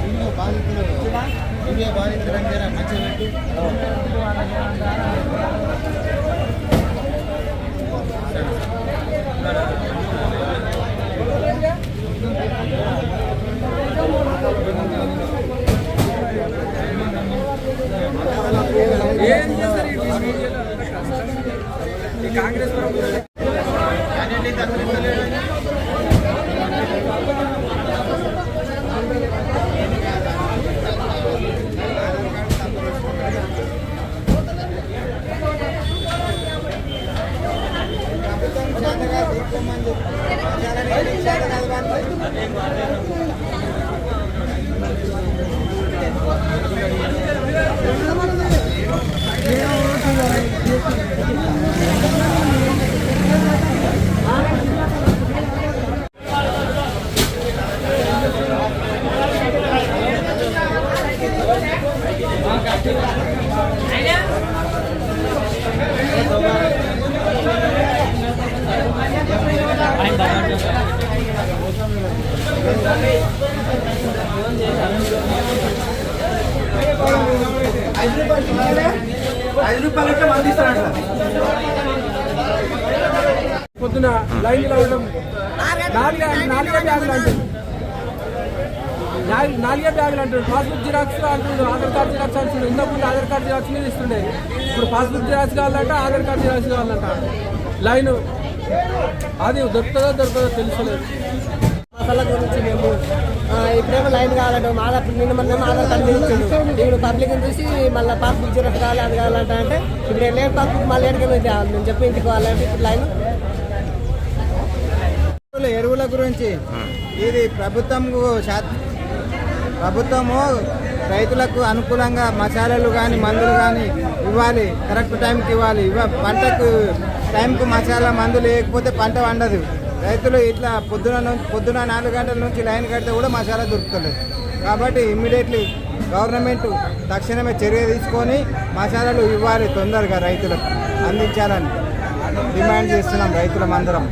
ಹಿರಿಯ ಬಾಧಿತರು ಹಿರಿಯ ಬಾಧಿತರಂಗರ ಮಚ್ಚಬಿಟ್ಟು ಕಾಂಗ್ರೆಸ್ ಬರೋದು ఐదు రూపాయలు అయితే మంది ఇస్తారంట పొద్దున లైన్ ఉండడం. నాలుగే నాలుగే బ్యాగులు అంటుంది నాలుగు- నాలుగే బ్యాగులు అంటుంది పాస్బుక్ జిరాక్స్ అంటుండు ఆధార్ కార్డ్ జిరాక్స్ ఇంతకు ఇంతకుముందు ఆధార్ కార్డ్ జిరాక్స్ మీద ఇస్తుండే. ఇప్పుడు పాస్బుక్ జిరాక్స్ కావాలంట ఆధార్ కార్డ్ జిరాక్స్ కావాలంట. లైన్. అది దొరుకుతుందో దొరుకుతుందో తెలుసుకోలేదు మసాలా గురించి మేము ఆ, ఇప్పుడేమో లైన్ కావాలంటే మా ఆధార్ నిన్న మొన్న ఆధార్ కార్డు ఇచ్చిండు ఇప్పుడు పబ్లిక్ చూసి మళ్ళీ పాస్బుక్ జీరో కావాలి అది కావాలంటే అంటే ఇప్పుడు లేని పాస్బుక్ మళ్ళీ ఎక్కడికి తేవాలి మేము చెప్పి ఇంటికి కావాలంటే ఇప్పుడు లైన్. ఎరువుల- ఎరువుల గురించి. ఇది ప్రభుత్వం ప్రభుత్వము రైతులకు అనుకూలంగా మసాలాలు కానీ మందులు కానీ ఇవ్వాలి. కరెక్ట్ టైంకి ఇవ్వాలి. ఇవ్వ పంటకు టైంకు మసాలా మందులు లేకపోతే పంట వండదు రైతులు ఇట్లా పొద్దున పొద్దున నాలుగు గంటల నుంచి లైన్ కడితే కూడా మసాలా దొరుకుతలేదు. కాబట్టి ఇమ్మీడియట్లీ గవర్నమెంట్ తక్షణమే చర్య తీసుకొని మసాలాలు ఇవ్వాలి తొందరగా రైతులకు అందించాలని డిమాండ్ చేస్తున్నాం రైతులం అందరం